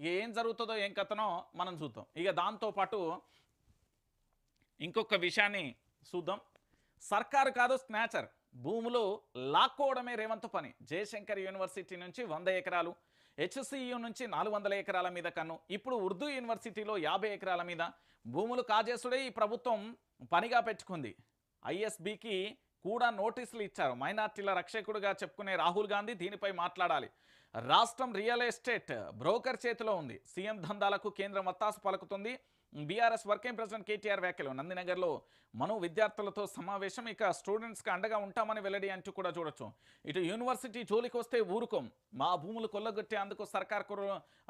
ఇక ఏం జరుగుతుందో ఏం కథనో మనం చూద్దాం. ఇక దాంతోపాటు ఇంకొక విషయాన్ని చూద్దాం. సర్కారు కాదు స్నాచర్. భూములు లాక్కోవడమే రేవంత్ పని. జయశంకర్ యూనివర్సిటీ నుంచి వంద ఎకరాలు హెచ్సియు నుంచి నాలుగు వందల ఎకరాల మీద కన్ను. ఇప్పుడు ఉర్దూ యూనివర్సిటీలో యాభై ఎకరాల మీద భూములు కాజేసుడే ఈ ప్రభుత్వం పనిగా పెట్టుకుంది. ఐఎస్బికి కూడా నోటీసులు ఇచ్చారు. మైనార్టీల రక్షకుడిగా చెప్పుకునే రాహుల్ గాంధీ దీనిపై మాట్లాడాలి. రాష్ట్రం రియల్ ఎస్టేట్ బ్రోకర్ చేతిలో ఉంది. సీఎం దందాలకు కేంద్రం వత్తాసు పలుకుతుంది. బీఆర్ఎస్ వర్కింగ్ ప్రెసిడెంట్ కేటీఆర్ వ్యాఖ్యలు. నందినగర్లో మనో విద్యార్థులతో సమావేశం. ఇక స్టూడెంట్స్కి అండగా ఉంటామని వెల్లడి అంటూ కూడా చూడొచ్చు. ఇటు యూనివర్సిటీ జోలికి వస్తే ఊరుకోం. మా భూములు కొల్లగొట్టేందుకు సర్కార్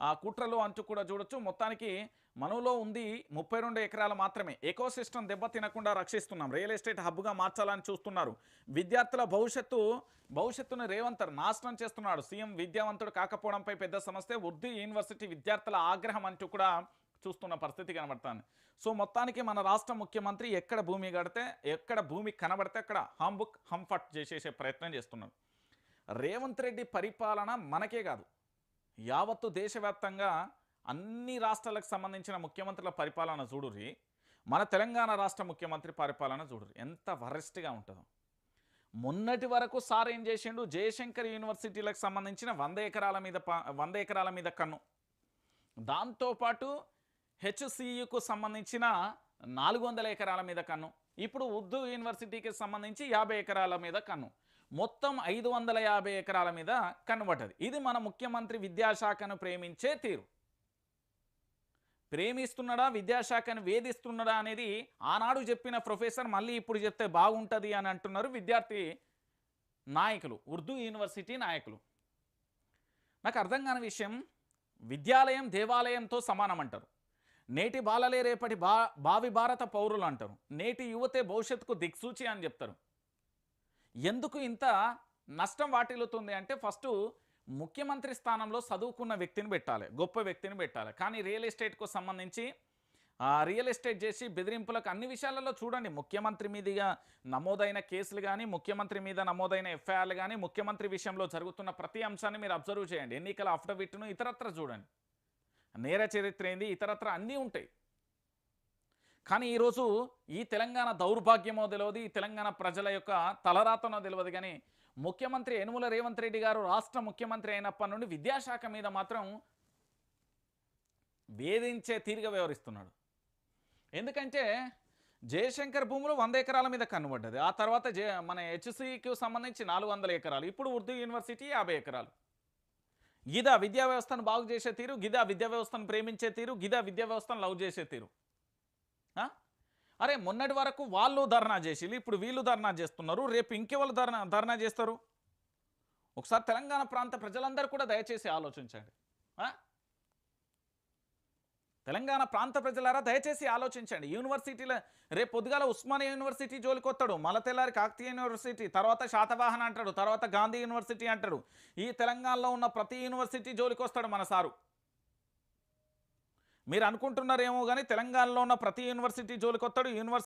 ఆ కుట్రలు అంటూ కూడా చూడొచ్చు. మొత్తానికి మనలో ఉంది ముప్పై రెండు ఎకరాలు మాత్రమే. ఎకో సిస్టమ్ దెబ్బతినకుండా రక్షిస్తున్నాం. రియల్ ఎస్టేట్ హబ్గా మార్చాలని చూస్తున్నారు. విద్యార్థుల భవిష్యత్తు భవిష్యత్తును రేవంత్ నాశనం చేస్తున్నాడు. సీఎం విద్యావంతుడు కాకపోవడంపై పెద్ద సమస్య. ఉర్దూ యూనివర్సిటీ విద్యార్థుల ఆగ్రహం అంటూ కూడా చూస్తున్న పరిస్థితి కనబడుతుంది. సో మొత్తానికి మన రాష్ట్ర ముఖ్యమంత్రి ఎక్కడ భూమి కడితే ఎక్కడ భూమి కనబడితే అక్కడ హంబుక్ హంఫట్ చేసేసే ప్రయత్నం చేస్తున్నారు రేవంత్ రెడ్డి పరిపాలన మనకే కాదు. యావత్తు దేశవ్యాప్తంగా అన్ని రాష్ట్రాలకు సంబంధించిన ముఖ్యమంత్రుల పరిపాలన చూడురి మన తెలంగాణ రాష్ట్ర ముఖ్యమంత్రి పరిపాలన చూడుర్రి. ఎంత వరెస్ట్గా ఉంటుందో. మొన్నటి వరకు సార్ ఏం చేసిండు? జయశంకర్ యూనివర్సిటీలకు సంబంధించిన వంద ఎకరాల మీద వంద ఎకరాల మీద కన్ను. దాంతోపాటు హెచ్సియుకు సంబంధించిన నాలుగు వందల ఎకరాల మీద కన్ను. ఇప్పుడు ఉర్దూ యూనివర్సిటీకి సంబంధించి యాభై ఎకరాల మీద కన్ను. మొత్తం ఐదు వందల యాభై ఎకరాల మీద కనబడ్డది ఇది మన ముఖ్యమంత్రి విద్యాశాఖను ప్రేమించే తీరు. ప్రేమిస్తున్నాడా విద్యాశాఖను వేధిస్తున్నాడా అనేది ఆనాడు చెప్పిన ప్రొఫెసర్ మళ్ళీ ఇప్పుడు చెప్తే బాగుంటుంది అని అంటున్నారు విద్యార్థి నాయకులు ఉర్దూ యూనివర్సిటీ నాయకులు. నాకు అర్థం కాని విషయం విద్యాలయం దేవాలయంతో సమానం అంటారు నేటి బాలలే రేపటి బా భావి భారత పౌరులు అంటారు. నేటి యువతే భవిష్యత్తుకు దిక్సూచి అని చెప్తారు. ఎందుకు ఇంత నష్టం వాటిల్లుతుంది అంటే ఫస్ట్ ముఖ్యమంత్రి స్థానంలో చదువుకున్న వ్యక్తిని పెట్టాలి గొప్ప వ్యక్తిని పెట్టాలి. కానీ రియల్ ఎస్టేట్కు సంబంధించి ఆ, రియల్ ఎస్టేట్ చేసి బెదిరింపులకు అన్ని విషయాలలో చూడండి. ముఖ్యమంత్రి మీదుగా నమోదైన కేసులు కానీ ముఖ్యమంత్రి మీద నమోదైన ఎఫ్ఐఆర్లు కానీ ముఖ్యమంత్రి విషయంలో జరుగుతున్న ప్రతి అంశాన్ని మీరు అబ్జర్వ్ చేయండి. ఎన్నికల అఫిడవిట్ను ఇతరత్ర చూడండి. నేర చరిత్ర ఏంది? ఇతరత్ర అన్నీ ఉంటాయి. కానీ ఈరోజు ఈ తెలంగాణ దౌర్భాగ్యమో తెలియదు ఈ తెలంగాణ ప్రజల యొక్క తలరాతనో తెలియదు కానీ ముఖ్యమంత్రి యనుమల రేవంత్ రెడ్డి గారు రాష్ట్ర ముఖ్యమంత్రి అయినప్పటి నుండి విద్యాశాఖ మీద మాత్రం వేధించే తీరుగా వ్యవహరిస్తున్నాడు. ఎందుకంటే జయశంకర్ భూములు వంద ఎకరాల మీద కనబడ్డది. ఆ తర్వాత మన హెచ్సికి సంబంధించి నాలుగు వందల ఎకరాలు. ఇప్పుడు ఉర్దూ యూనివర్సిటీ యాభై ఎకరాలు. గిదా విద్యా వ్యవస్థను బాగు చేసే తీరు గిదా విద్యా వ్యవస్థను ప్రేమించే తీరు గిదా విద్యా వ్యవస్థను లవ్ చేసే తీరు ఆ? అరే మొన్నటి వరకు వాళ్ళు ధర్నా చేసి ఇప్పుడు వీళ్ళు ధర్నా చేస్తున్నారు రేపు ఇంకెవరు ధర్నా ధర్నా చేస్తారు ఒకసారి తెలంగాణ ప్రాంత ప్రజలందరూ కూడా దయచేసి ఆలోచించండి ఆ? తెలంగాణ ప్రాంత ప్రజలారా దయచేసి ఆలోచించండి. యూనివర్సిటీల రేపు పొద్దుగాల ఉస్మానియా యూనివర్సిటీ జోలికి మలతెల్లారి మల తెల్లారి కాకతీయ యూనివర్సిటీ తర్వాత శాతవాహన అంటాడు తర్వాత గాంధీ యూనివర్సిటీ అంటాడు. ఈ తెలంగాణలో ఉన్న ప్రతి యూనివర్సిటీ జోలికి వస్తాడు మన సారు. మీరు అనుకుంటున్నారేమో కానీ తెలంగాణలో ఉన్న ప్రతి యూనివర్సిటీ జోలికొత్తాడు యూనివర్సిటీ